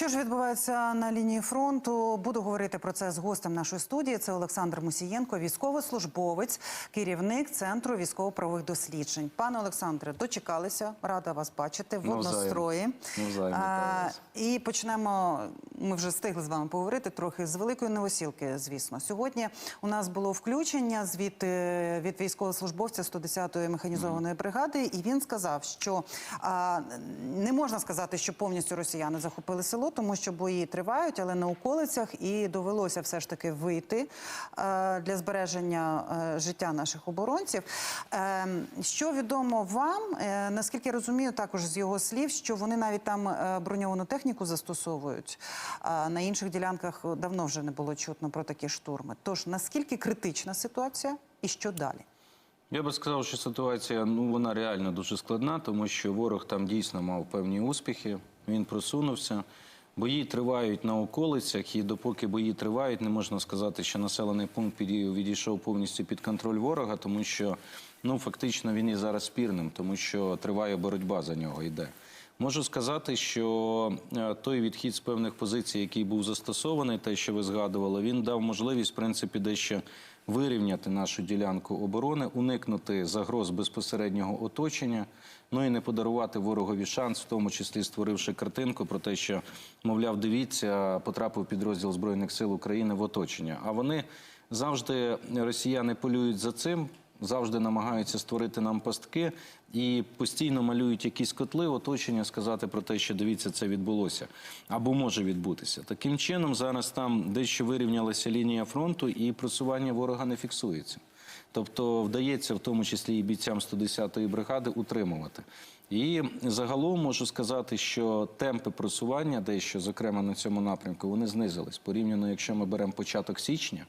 Що ж відбувається на лінії фронту? Буду говорити про це з гостем нашої студії. Це Олександр Мусієнко, військовослужбовець, керівник центру військово-правових досліджень. Пане Олександре, дочекалися. Рада вас бачити в однострої. А, і почнемо. Ми вже встигли з вами поговорити трохи з великої новосілки. Звісно, сьогодні у нас було включення звід е, від військовослужбовця 110-ї механізованої бригади, і він сказав, що а, не можна сказати, що повністю росіяни захопили село, тому що бої тривають, але на околицях і довелося все ж таки вийти е, для збереження е, життя наших оборонців. Е, що відомо вам, е, наскільки розумію, також з його слів, що вони навіть там броньовану техніку застосовують. А на інших ділянках давно вже не було чутно про такі штурми. Тож наскільки критична ситуація і що далі? Я би сказав, що ситуація ну вона реально дуже складна, тому що ворог там дійсно мав певні успіхи. Він просунувся. Бої тривають на околицях, і допоки бої тривають, не можна сказати, що населений пункт відійшов повністю під контроль ворога, тому що ну фактично він є зараз спірним, тому що триває боротьба за нього йде. Можу сказати, що е, той відхід з певних позицій, який був застосований, те, що ви згадували, він дав можливість, в принципі, дещо вирівняти нашу ділянку оборони, уникнути загроз безпосереднього оточення, ну і не подарувати ворогові шанс, в тому числі створивши картинку про те, що, мовляв, дивіться, потрапив підрозділ Збройних сил України в оточення. А вони завжди росіяни полюють за цим. Завжди намагаються створити нам пастки і постійно малюють якісь котли, оточення, сказати про те, що дивіться, це відбулося або може відбутися. Таким чином, зараз там дещо вирівнялася лінія фронту, і просування ворога не фіксується. Тобто вдається, в тому числі і бійцям 110-ї бригади, утримувати. І загалом можу сказати, що темпи просування, дещо, зокрема на цьому напрямку, вони знизились. Порівняно, якщо ми беремо початок січня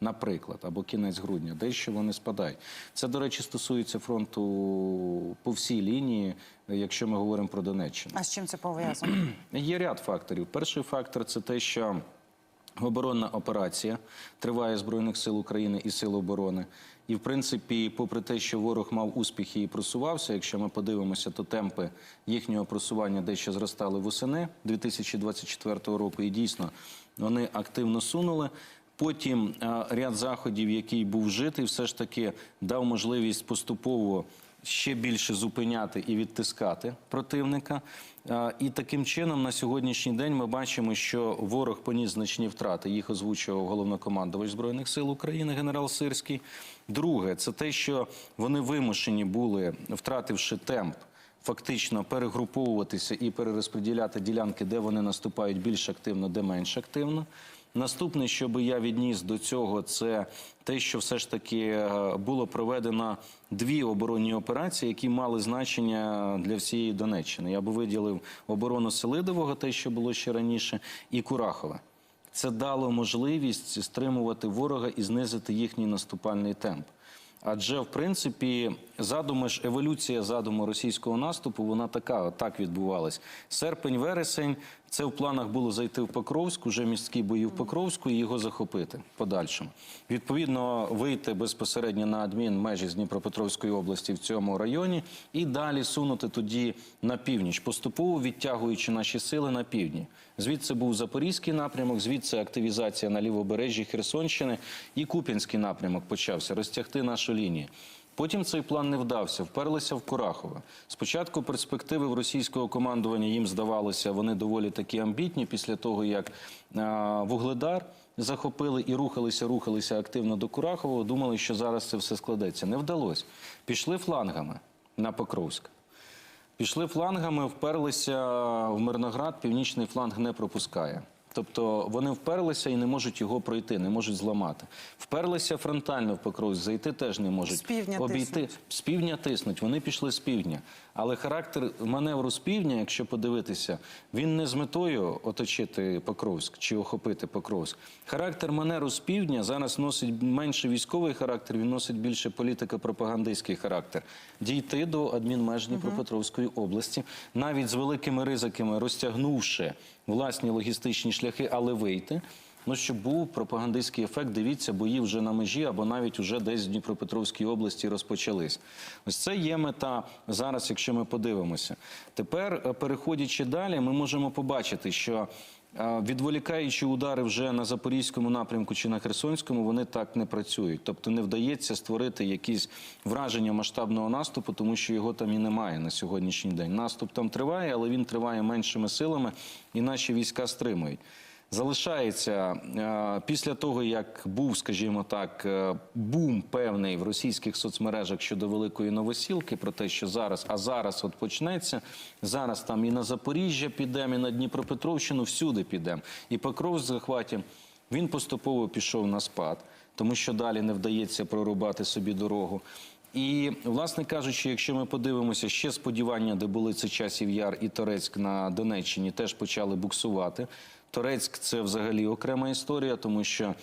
наприклад, або кінець грудня, дещо вони спадають. Це, до речі, стосується фронту по всій лінії, якщо ми говоримо про Донеччину. А з чим це пов'язано? Є ряд факторів. Перший фактор це те, що оборонна операція триває Збройних сил України і Сил оборони. І, в принципі, попри те, що ворог мав успіхи і просувався, якщо ми подивимося, то темпи їхнього просування дещо зростали восени 2024 року. І дійсно вони активно сунули. Потім е, ряд заходів, який був вжитий, все ж таки дав можливість поступово ще більше зупиняти і відтискати противника. Е, І таким чином на сьогоднішній день ми бачимо, що ворог поніс значні втрати. Їх озвучував головнокомандувач збройних сил України генерал Сирський. Друге, це те, що вони вимушені були, втративши темп. Фактично перегруповуватися і перерозподіляти ділянки, де вони наступають більш активно, де менш активно. Наступне, що би я відніс до цього, це те, що все ж таки е, було проведено дві оборонні операції, які мали значення для всієї Донеччини. Я би виділив оборону Селидового, те, що було ще раніше, і Курахове. Це дало можливість стримувати ворога і знизити їхній наступальний темп. Адже в принципі задуми ж еволюція задуму російського наступу, вона така так відбувалась. Серпень-вересень. Це в планах було зайти в Покровськ, уже міські бої в Покровську і його захопити подальшому. Відповідно, вийти безпосередньо на адмінмежі з Дніпропетровської області в цьому районі і далі сунути тоді на північ, поступово відтягуючи наші сили на півдні. Звідси був Запорізький напрямок, звідси активізація на лівобережжі Херсонщини і Куп'янський напрямок почався розтягти нашу лінію. Потім цей план не вдався, вперлися в Курахове. Спочатку перспективи в російського командування їм здавалося, вони доволі такі амбітні після того, як Вугледар захопили і рухалися, рухалися активно до Курахового. Думали, що зараз це все складеться. Не вдалося. Пішли флангами на Покровськ. Пішли флангами, вперлися в Мирноград, північний фланг не пропускає. Тобто вони вперлися і не можуть його пройти, не можуть зламати. Вперлися фронтально в покров, зайти теж не можуть. З півдня Обійти тиснуть. з півдня тиснуть. Вони пішли з півдня. Але характер маневру з півдня, якщо подивитися, він не з метою оточити Покровськ чи охопити Покровськ. Характер маневру з півдня зараз носить менше військовий характер, він носить більше політико-пропагандистський характер. Дійти до адмінмеж Дніпропетровської області, навіть з великими ризиками, розтягнувши власні логістичні шляхи, але вийти. Ну, щоб був пропагандистський ефект, дивіться, бої вже на межі або навіть вже десь в Дніпропетровській області розпочались. Ось це є мета зараз, якщо ми подивимося. Тепер, е, переходячи далі, ми можемо побачити, що е, відволікаючи удари вже на запорізькому напрямку чи на Херсонському, вони так не працюють. Тобто не вдається створити якісь враження масштабного наступу, тому що його там і немає на сьогоднішній день. Наступ там триває, але він триває меншими силами, і наші війська стримують. Залишається е, після того, як був, скажімо так, е, бум певний в російських соцмережах щодо великої новосілки, про те, що зараз, а зараз от почнеться. Зараз там і на Запоріжжя підемо, і на Дніпропетровщину, всюди підемо. І Покров з захватів. Він поступово пішов на спад, тому що далі не вдається прорубати собі дорогу. І, власне кажучи, якщо ми подивимося, ще сподівання, де були це часів Яр і Торецьк на Донеччині, теж почали буксувати. Торецьк це взагалі окрема історія, тому що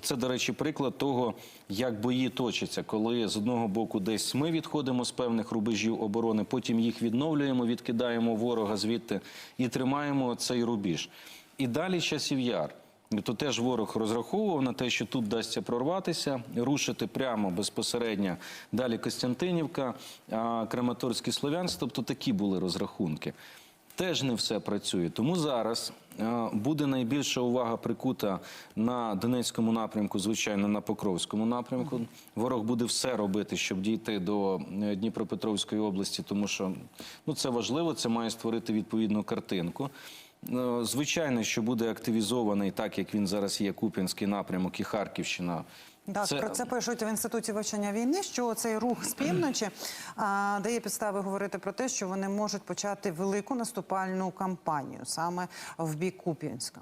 це, до речі, приклад того, як бої точаться, коли з одного боку десь ми відходимо з певних рубежів оборони, потім їх відновлюємо, відкидаємо ворога звідти і тримаємо цей рубіж. І далі часів яр. То теж ворог розраховував на те, що тут вдасться прорватися, рушити прямо безпосередньо далі Костянтинівка, Краматорський Слов'янськ. Тобто такі були розрахунки. Теж не все працює. Тому зараз буде найбільша увага прикута на Донецькому напрямку, звичайно, на Покровському напрямку. Ворог буде все робити, щоб дійти до е, Дніпропетровської області, тому що ну, це важливо, це має створити відповідну картинку. Е, Звичайно, що буде активізований, так як він зараз є, Куп'янський напрямок і Харківщина. Так, про це пишуть в інституті вивчення війни, що цей рух з півночі а, дає підстави говорити про те, що вони можуть почати велику наступальну кампанію саме в бік Куп'янська.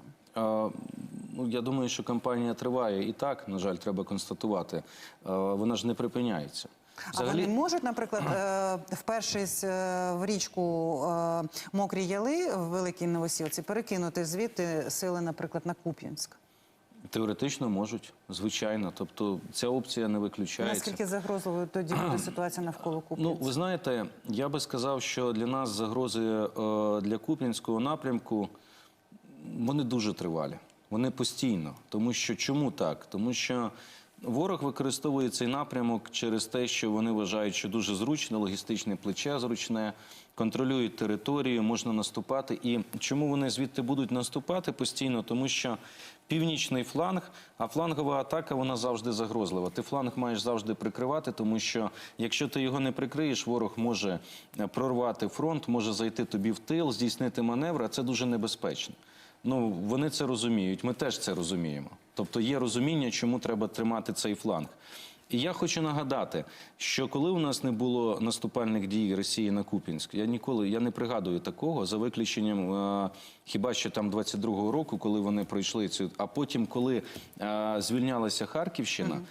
Ну, я думаю, що кампанія триває і так, на жаль, треба констатувати. Вона ж не припиняється. А вони можуть, наприклад, е, впершись е, в річку е, Мокрі Яли в Великій Новосілці, перекинути звідти сили, наприклад, на Куп'янськ. Теоретично можуть, звичайно. Тобто ця опція не виключається. Наскільки загрозливою тоді буде ситуація навколо Ну, ви знаєте, я би сказав, що для нас загрози е, для Куп'янського напрямку вони дуже тривалі. Вони постійно. Тому що чому так? Тому що ворог використовує цей напрямок через те, що вони вважають, що дуже зручне, логістичне плече зручне, контролюють територію, можна наступати. І чому вони звідти будуть наступати постійно? Тому що північний фланг, а флангова атака вона завжди загрозлива. Ти фланг маєш завжди прикривати, тому що якщо ти його не прикриєш, ворог може е, прорвати фронт, може зайти тобі в тил, здійснити маневр, а це дуже небезпечно. Ну, вони це розуміють, ми теж це розуміємо. Тобто є розуміння, чому треба тримати цей фланг. І я хочу нагадати, що коли у нас не було наступальних дій Росії на Купінськ, я ніколи я не пригадую такого за виключенням е, хіба що там 22-го року, коли вони пройшли цю. А потім, коли е, звільнялася Харківщина,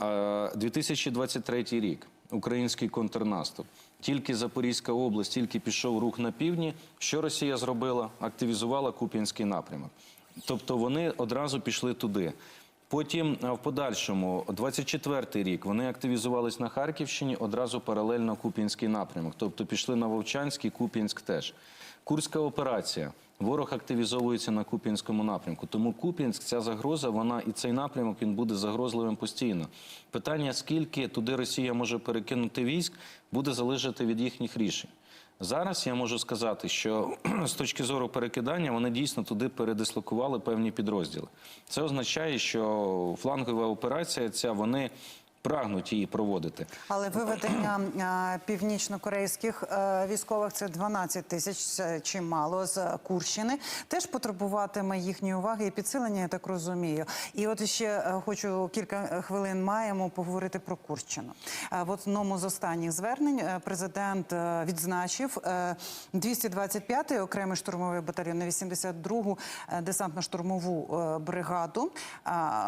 е, 2023 рік, український контрнаступ. Тільки Запорізька область, тільки пішов рух на півдні. Що Росія зробила? Активізувала Куп'янський напрямок. Тобто вони одразу пішли туди. Потім в подальшому, 24-й рік, вони активізувались на Харківщині одразу паралельно Куп'янський напрямок. Тобто пішли на Вовчанський, Куп'янськ теж. Курська операція. Ворог активізовується на Куп'янському напрямку. Тому Куп'янськ, ця загроза, вона і цей напрямок він буде загрозливим постійно. Питання, скільки туди Росія може перекинути військ, буде залежати від їхніх рішень. Зараз я можу сказати, що з точки зору перекидання вони дійсно туди передислокували певні підрозділи. Це означає, що флангова операція ця вони прагнуть її проводити. Але виведення північно-корейських е, військових це 12 тисяч чимало з Курщини. Теж потребуватиме їхньої уваги і підсилення, я так розумію. І от ще е, хочу кілька хвилин маємо поговорити про Курщину. Е, В одному з останніх звернень президент відзначив е, 225-й окремий штурмовий батальйон, 82-гу е, десантно-штурмову бригаду.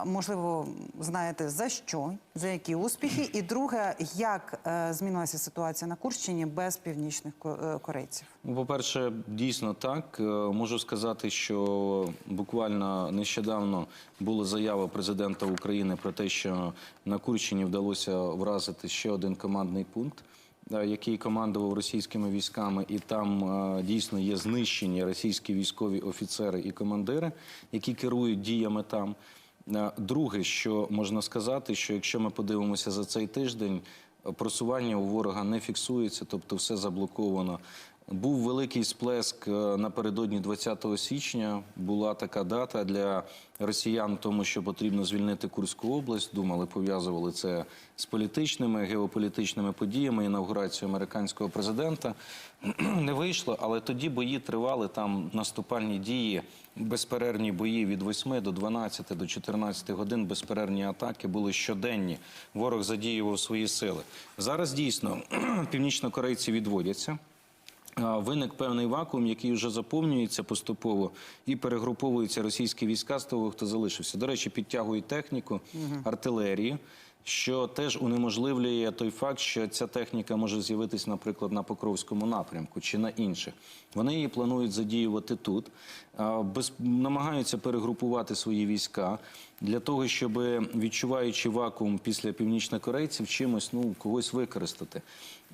Можливо, знаєте за що, за які успіхи, і друге, як е, змінилася ситуація на Курщині без північних е, корейців? Ну, По-перше, дійсно так. Е, Можу сказати, що буквально нещодавно була заява президента України про те, що на Курщині вдалося вразити ще один командний пункт. який командував російськими військами, і там дійсно є знищені російські військові офіцери і командири, які керують діями там. Е, Друге, що можна сказати, що якщо ми подивимося за цей тиждень, просування у ворога не фіксується, тобто все заблоковано. Був великий сплеск е, напередодні 20 січня. Була така дата для росіян, тому що потрібно звільнити Курську область. Думали, пов'язували це з політичними, геополітичними подіями, інавгурацією американського президента. Не вийшло, але тоді бої тривали там наступальні дії, безперервні бої від 8 до 12, до 14 годин. Безперервні атаки були щоденні. Ворог задіював свої сили. Зараз дійсно північнокорейці відводяться. Виник певний вакуум, який вже заповнюється поступово, і перегруповуються російські війська з того, хто залишився. До речі, підтягують техніку, артилерію, що теж унеможливлює той факт, що ця техніка може з'явитись, наприклад, на Покровському напрямку чи на інших. Вони її планують задіювати тут, без, намагаються перегрупувати свої війська для того, щоб відчуваючи вакуум після північнокорейців, чимось ну когось використати.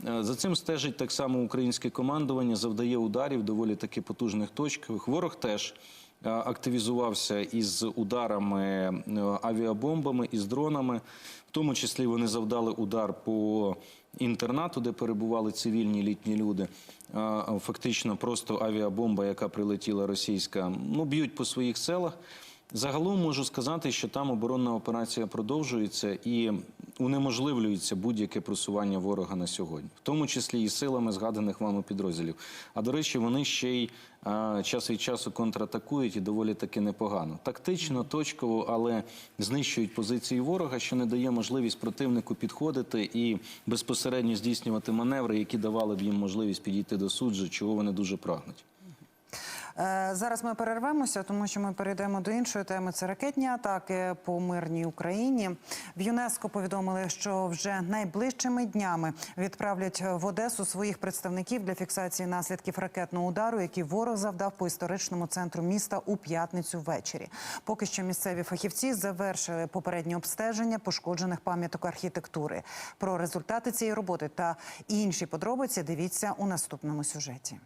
За цим стежить так само українське командування, завдає ударів доволі таки потужних точкових. Ворог теж активізувався із ударами е, авіабомбами із дронами. В тому числі вони завдали удар по інтернату, де перебували цивільні літні люди. Е, Фактично, просто авіабомба, яка прилетіла російська, ну б'ють по своїх селах. Загалом можу сказати, що там оборонна операція продовжується і унеможливлюється будь-яке просування ворога на сьогодні, в тому числі і силами згаданих вами підрозділів. А до речі, вони ще й а, час від часу контратакують і доволі таки непогано. Тактично, точково, але знищують позиції ворога, що не дає можливість противнику підходити і безпосередньо здійснювати маневри, які давали б їм можливість підійти до суджу, чого вони дуже прагнуть. Е, Зараз ми перервемося, тому що ми перейдемо до іншої теми. Це ракетні атаки по мирній Україні. В ЮНЕСКО повідомили, що вже найближчими днями відправлять в Одесу своїх представників для фіксації наслідків ракетного удару, який ворог завдав по історичному центру міста у п'ятницю ввечері. Поки що місцеві фахівці завершили попереднє обстеження пошкоджених пам'яток архітектури. Про результати цієї роботи та інші подробиці дивіться у наступному сюжеті.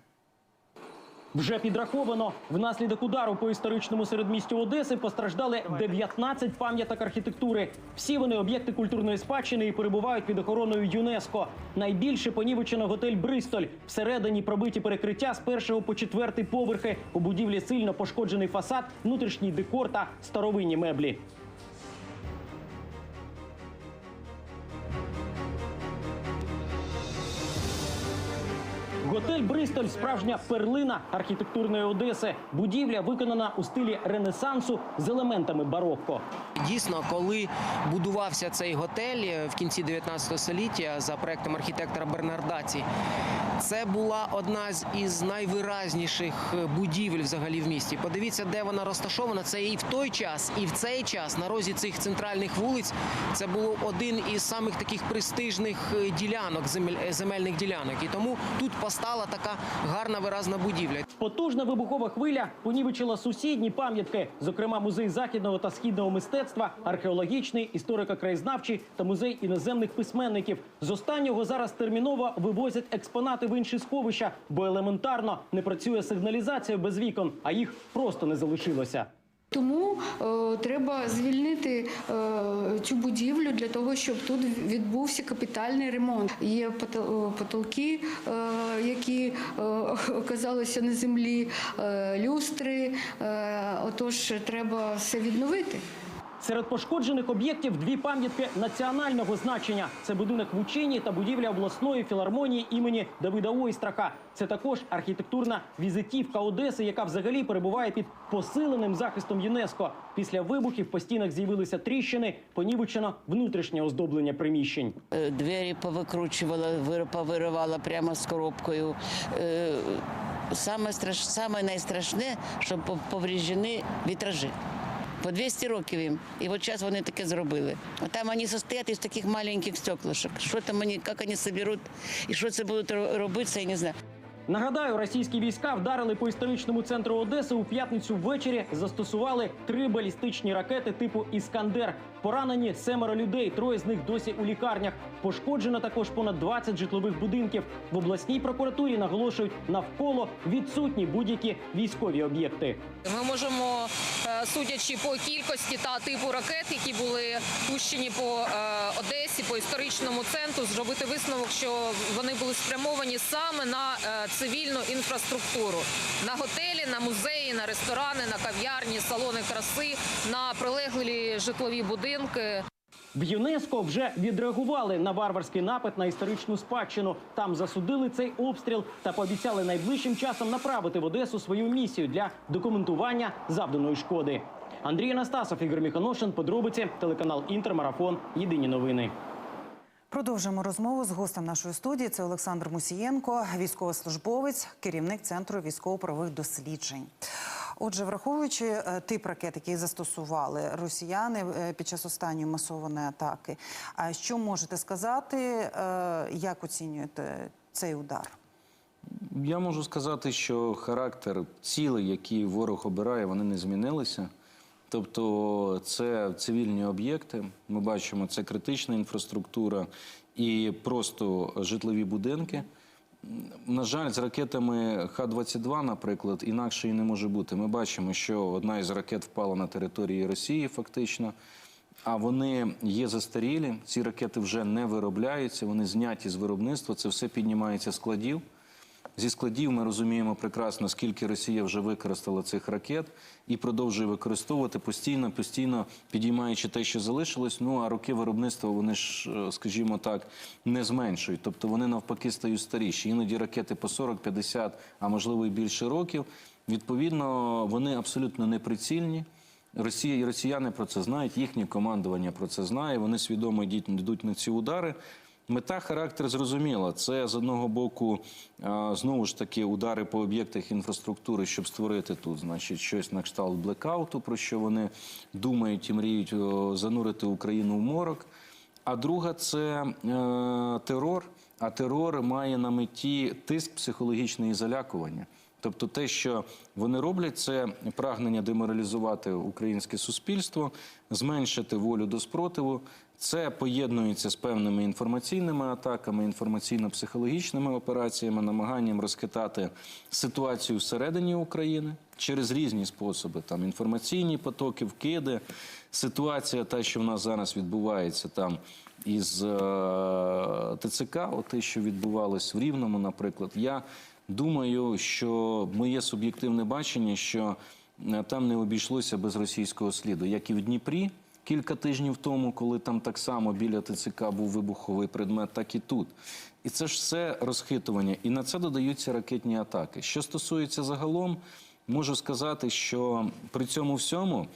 Вже підраховано. Внаслідок удару по історичному середмістю Одеси постраждали 19 пам'яток архітектури. Всі вони об'єкти культурної спадщини і перебувають під охороною ЮНЕСКо. Найбільше понівечено готель Бристоль. Всередині пробиті перекриття з першого по четвертий поверхи. У будівлі сильно пошкоджений фасад, внутрішній декор та старовинні меблі. Готель Бристоль справжня перлина архітектурної Одеси. Будівля виконана у стилі Ренесансу з елементами барокко. Дійсно, коли будувався цей готель е, в кінці 19 століття за проектом архітектора Бернардаці, це була одна з із найвиразніших е, будівель взагалі в місті. Подивіться, де вона розташована. Це і в той час, і в цей час на розі цих центральних вулиць. Це був один із самих таких престижних е, ділянок, е, земельних ділянок. І тому тут постала така гарна виразна будівля. Потужна вибухова хвиля понівечила сусідні пам'ятки, зокрема музей західного та східного мистецтва, археологічний, історико-краєзнавчий та музей іноземних письменників. З останнього зараз терміново вивозять експонати в інші сховища, бо елементарно не працює сигналізація без вікон, а їх просто не залишилося. Тому е, треба звільнити е, цю будівлю для того, щоб тут відбувся капітальний ремонт. Є е, потолки, е, які е, оказалися на землі, е, люстри. Е, отож, треба все відновити. Серед пошкоджених об'єктів дві пам'ятки національного значення. Це будинок в Учині та будівля обласної філармонії імені Давида Ойстраха. Це також архітектурна візитівка Одеси, яка взагалі перебуває під посиленим захистом ЮНЕСКо. Після вибухів по стінах з'явилися тріщини, понівечено внутрішнє оздоблення приміщень. Е, Двері повикручувала, вир- повиривала прямо з коробкою. Е, Саме, страш... Найстрашне, що пов- повреждені вітражі. По 200 років їм. І от зараз вони таке зробили. А там вони состоять із таких маленьких стеклашок. Що там вони, як вони соберуть і що це будуть ро- робити, я не знаю. Нагадаю, російські війська вдарили по історичному центру Одеси у п'ятницю ввечері. Застосували три балістичні ракети типу Іскандер. Поранені семеро людей, троє з них досі у лікарнях. Пошкоджено також понад 20 житлових будинків. В обласній прокуратурі наголошують навколо відсутні будь-які військові об'єкти. Ми можемо, е, судячи по кількості та типу ракет, які були пущені по е, Одесі, по історичному центру, зробити висновок, що вони були спрямовані саме на е, цивільну інфраструктуру, на готелі, на музеї, на ресторани, на кав'ярні, салони краси, на прилеглі житлові будинки. В ЮНЕСКО вже відреагували на варварський напад на історичну спадщину. Там засудили цей обстріл та пообіцяли найближчим часом направити в Одесу свою місію для документування завданої шкоди. Андрій Анастасов, Ігор Міханошин, подробиці, телеканал Інтермарафон. Єдині новини. Продовжимо розмову з гостем нашої студії. Це Олександр Мусієнко, військовослужбовець, керівник центру військово-правових досліджень. Отже, враховуючи е, тип ракет, які застосували росіяни е, під час останньої масованої атаки, що можете сказати, е, як оцінюєте цей удар? Я можу сказати, що характер цілей, які ворог обирає, вони не змінилися. Тобто це цивільні об'єкти. Ми бачимо, це критична інфраструктура і просто житлові будинки. На жаль, з ракетами Х-22, наприклад, інакше і не може бути. Ми бачимо, що одна із ракет впала на території Росії, фактично. А вони є застарілі. Ці ракети вже не виробляються, вони зняті з виробництва. Це все піднімається складів. Зі складів ми розуміємо прекрасно, скільки Росія вже використала цих ракет і продовжує використовувати постійно, постійно підіймаючи те, що залишилось. Ну а роки виробництва вони ж, е, скажімо так, не зменшують. Тобто вони навпаки стають старіші. Іноді ракети по 40, 50, а можливо і більше років. Відповідно, вони абсолютно неприцільні. Росія і росіяни про це знають, їхнє командування про це знає. Вони свідомо йдуть на ці удари. Мета характер зрозуміла. Це з одного боку знову ж таки удари по об'єктах інфраструктури, щоб створити тут, значить, щось на кшталт блекауту, про що вони думають і мріють занурити Україну в морок. А друга це е, терор. А терор має на меті тиск психологічне і залякування. Тобто, те, що вони роблять, це прагнення деморалізувати українське суспільство, зменшити волю до спротиву. Це поєднується з певними інформаційними атаками, інформаційно-психологічними операціями, намаганням розхитати ситуацію всередині України через різні способи. Там інформаційні потоки, вкиди, ситуація, та що в нас зараз відбувається там із е, ТЦК, те, що відбувалось в Рівному, наприклад. Я думаю, що моє суб'єктивне бачення, що е, там не обійшлося без російського сліду, як і в Дніпрі. Кілька тижнів тому, коли там так само біля ТЦК був вибуховий предмет, так і тут. І це ж все розхитування. І на це додаються ракетні атаки. Що стосується загалом, можу сказати, що при цьому всьому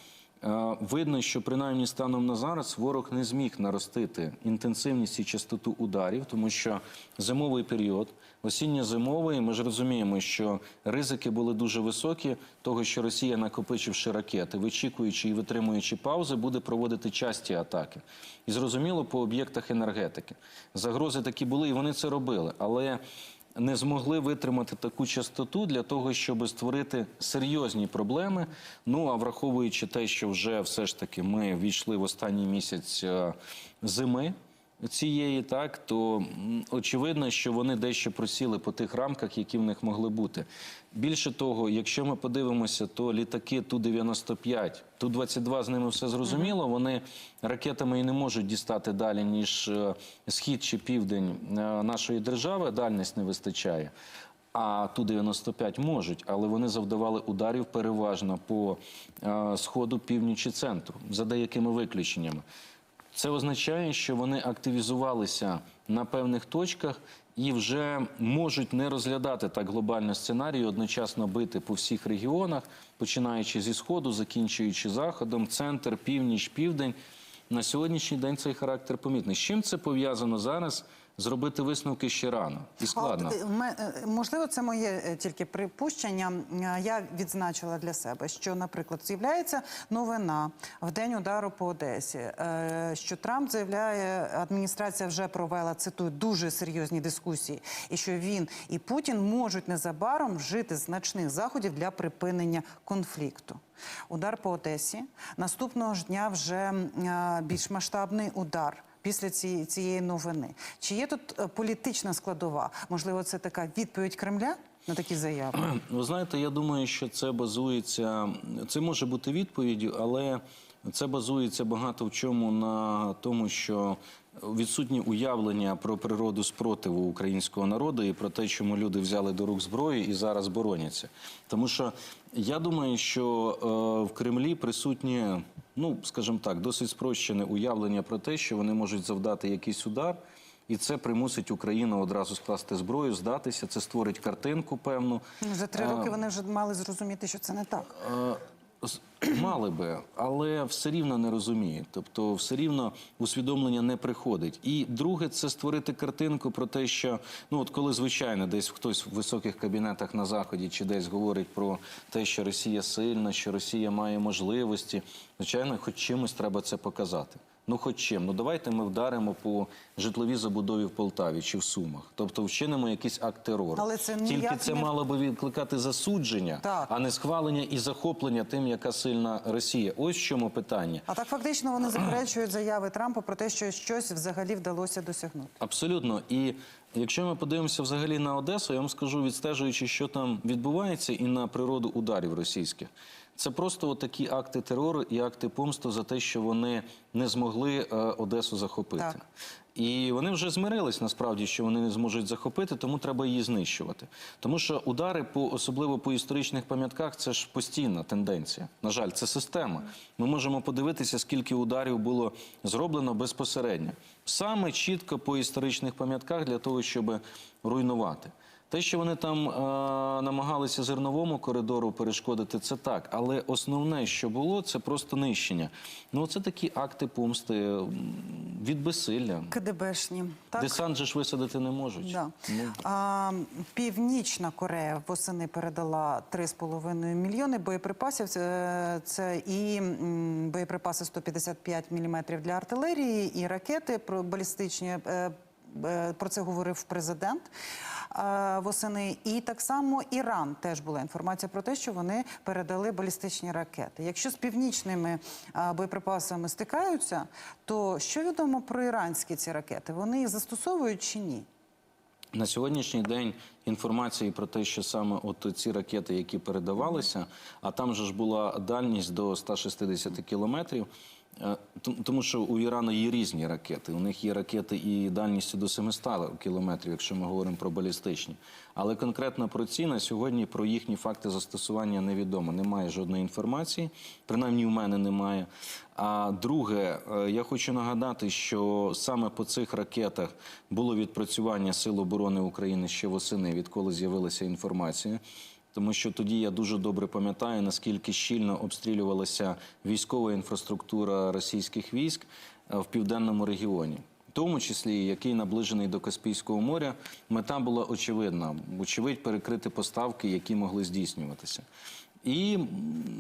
видно, що принаймні станом на зараз ворог не зміг наростити інтенсивність і частоту ударів, тому що зимовий період, осінньо-зимовий, ми ж розуміємо, що ризики були дуже високі, того, що Росія, накопичивши ракети, вичікуючи і витримуючи паузи, буде проводити часті атаки. І зрозуміло, по об'єктах енергетики. Загрози такі були, і вони це робили. Але не змогли витримати таку частоту для того, щоб створити серйозні проблеми. Ну а враховуючи те, що вже все ж таки ми війшли в останній місяць е, зими. Цієї так, то очевидно, що вони дещо просіли по тих рамках, які в них могли бути. Більше того, якщо ми подивимося, то літаки Ту-95, Ту-22 з ними все зрозуміло. Вони ракетами і не можуть дістати далі, ніж е, схід чи південь е, нашої держави. Дальність не вистачає. А Ту-95 можуть, але вони завдавали ударів переважно по е, сходу, північі центру, за деякими виключеннями. Це означає, що вони активізувалися на певних точках і вже можуть не розглядати так глобально сценарій, одночасно бити по всіх регіонах, починаючи зі сходу, закінчуючи заходом, центр, північ, південь. На сьогоднішній день цей характер помітний. З чим це пов'язано зараз? Зробити висновки ще рано і складно. От, е, е, можливо, це моє е, тільки припущення. Я відзначила для себе, що, наприклад, з'являється новина в день удару по Одесі, що Трамп заявляє, адміністрація вже провела цитую дуже серйозні дискусії, і що він і Путін можуть незабаром вжити значних заходів для припинення конфлікту. Удар по Одесі. Наступного ж дня вже більш масштабний удар після цієї, цієї новини. Чи є тут е, політична складова? Можливо, це така відповідь Кремля на такі заяви? Ви знаєте, я думаю, що це базується. Це може бути відповіддю, але це базується багато в чому на тому, що відсутні уявлення про природу спротиву українського народу і про те, чому люди взяли до рук зброю і зараз бороняться. Тому що я думаю, що е, в Кремлі присутні, ну скажімо так, досить спрощене уявлення про те, що вони можуть завдати якийсь удар. І це примусить Україну одразу скласти зброю, здатися. Це створить картинку певну. Ну, За три роки вони вже мали зрозуміти, що це не так. Мали би, але все рівно не розуміють. Тобто, все рівно усвідомлення не приходить. І друге, це створити картинку про те, що ну от коли звичайно десь хтось в високих кабінетах на заході чи десь говорить про те, що Росія сильна, що Росія має можливості. Звичайно, хоч чимось треба це показати. Ну, хоч чим. Ну давайте ми вдаримо по житловій забудові в Полтаві чи в Сумах. Тобто вчинимо якийсь акт терору. Але це Тільки це не- мало би відкликати засудження, Так. а не схвалення і захоплення тим, яка сильна Росія. Ось в чому питання. А так фактично вони заперечують заяви Трампа про те, що щось взагалі вдалося досягнути. Абсолютно. І якщо ми подивимося взагалі на Одесу, я вам скажу, відстежуючи, що там відбувається, і на природу ударів російських. Це просто такі акти терору і акти помсту за те, що вони не змогли е, Одесу захопити. Так. І вони вже змирились насправді, що вони не зможуть захопити, тому треба її знищувати. Тому що удари по особливо по історичних пам'ятках це ж постійна тенденція. На жаль, це система. Ми можемо подивитися, скільки ударів було зроблено безпосередньо, саме чітко по історичних пам'ятках для того, щоб руйнувати. Те, що вони там е, намагалися зерновому коридору перешкодити, це так. Але основне, що було, це просто нищення. Ну, це такі акти помсти від безсилля. КДБшні. Так? Десант же ж висадити не можуть. Да. Ну, А, Північна Корея восени передала 3,5 мільйони боєприпасів. Це, це і боєприпаси 155 мм для артилерії, і ракети балістичні. Е, Про це говорив президент е, восени. І так само Іран теж була інформація про те, що вони передали балістичні ракети. Якщо з північними е, боєприпасами стикаються, то що відомо про іранські ці ракети? Вони їх застосовують чи ні? На сьогоднішній день інформації про те, що саме от ці ракети, які передавалися, а там же ж була дальність до 160 кілометрів. Е, Тому що у Ірану є різні ракети. У них є ракети і дальністю до 700 кілометрів, якщо ми говоримо про балістичні. Але конкретно про ці на сьогодні про їхні факти застосування невідомо. Немає жодної інформації, принаймні в мене немає. А друге, е, я хочу нагадати, що саме по цих ракетах було відпрацювання Сил оборони України ще восени, відколи з'явилася інформація. Тому що тоді я дуже добре пам'ятаю, наскільки щільно обстрілювалася військова інфраструктура російських військ е, в південному регіоні. В тому числі, який наближений до Каспійського моря, мета була очевидна: очевидь, перекрити поставки, які могли здійснюватися. І,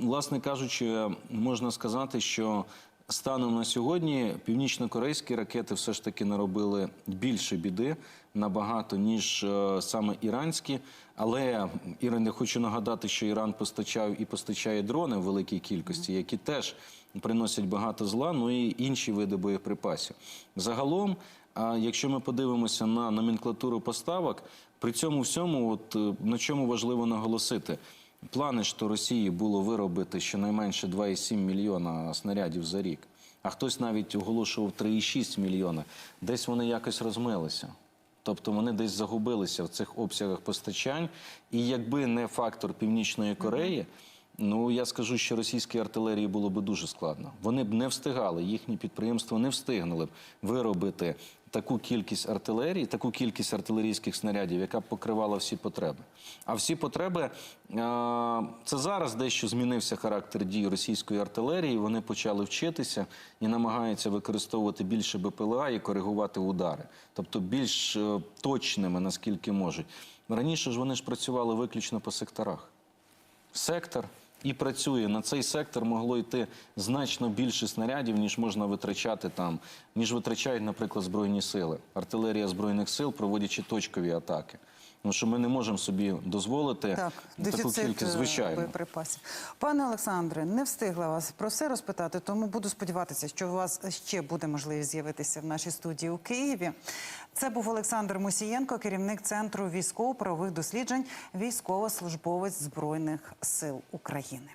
власне кажучи, можна сказати, що станом на сьогодні північно-корейські ракети все ж таки наробили більше біди набагато, ніж е, саме іранські. Але Іран, я хочу нагадати, що Іран постачав і постачає дрони в великій кількості, які теж приносять багато зла, ну і інші види боєприпасів. Загалом, якщо ми подивимося на номенклатуру поставок, при цьому всьому, от е, на чому важливо наголосити. Плани то Росії було виробити щонайменше 2,7 мільйона снарядів за рік. А хтось навіть оголошував 3,6 мільйона. Десь вони якось розмилися. Тобто вони десь загубилися в цих обсягах постачань. І якби не фактор Північної Кореї, ну я скажу, що російській артилерії було б дуже складно. Вони б не встигали, їхні підприємства не встигнули б виробити таку кількість артилерії, таку кількість артилерійських снарядів, яка б покривала всі потреби. А всі потреби е, це зараз дещо змінився характер дій російської артилерії. Вони почали вчитися і намагаються використовувати більше БПЛА і коригувати удари, тобто більш е, точними, наскільки можуть. Раніше ж вони ж працювали виключно по секторах сектор і працює. На цей сектор могло йти значно більше снарядів, ніж можна витрачати там, ніж витрачають, наприклад, Збройні сили. Артилерія Збройних сил, проводячи точкові атаки. Тому що ми не можемо собі дозволити Так, таку кількість, е, звичайно. боєприпасів. Пане Олександре, не встигла вас про все розпитати, тому буду сподіватися, що у вас ще буде можливість з'явитися в нашій студії у Києві. Це був Олександр Мусієнко, керівник центру військово-правових досліджень, військовослужбовець Збройних сил України.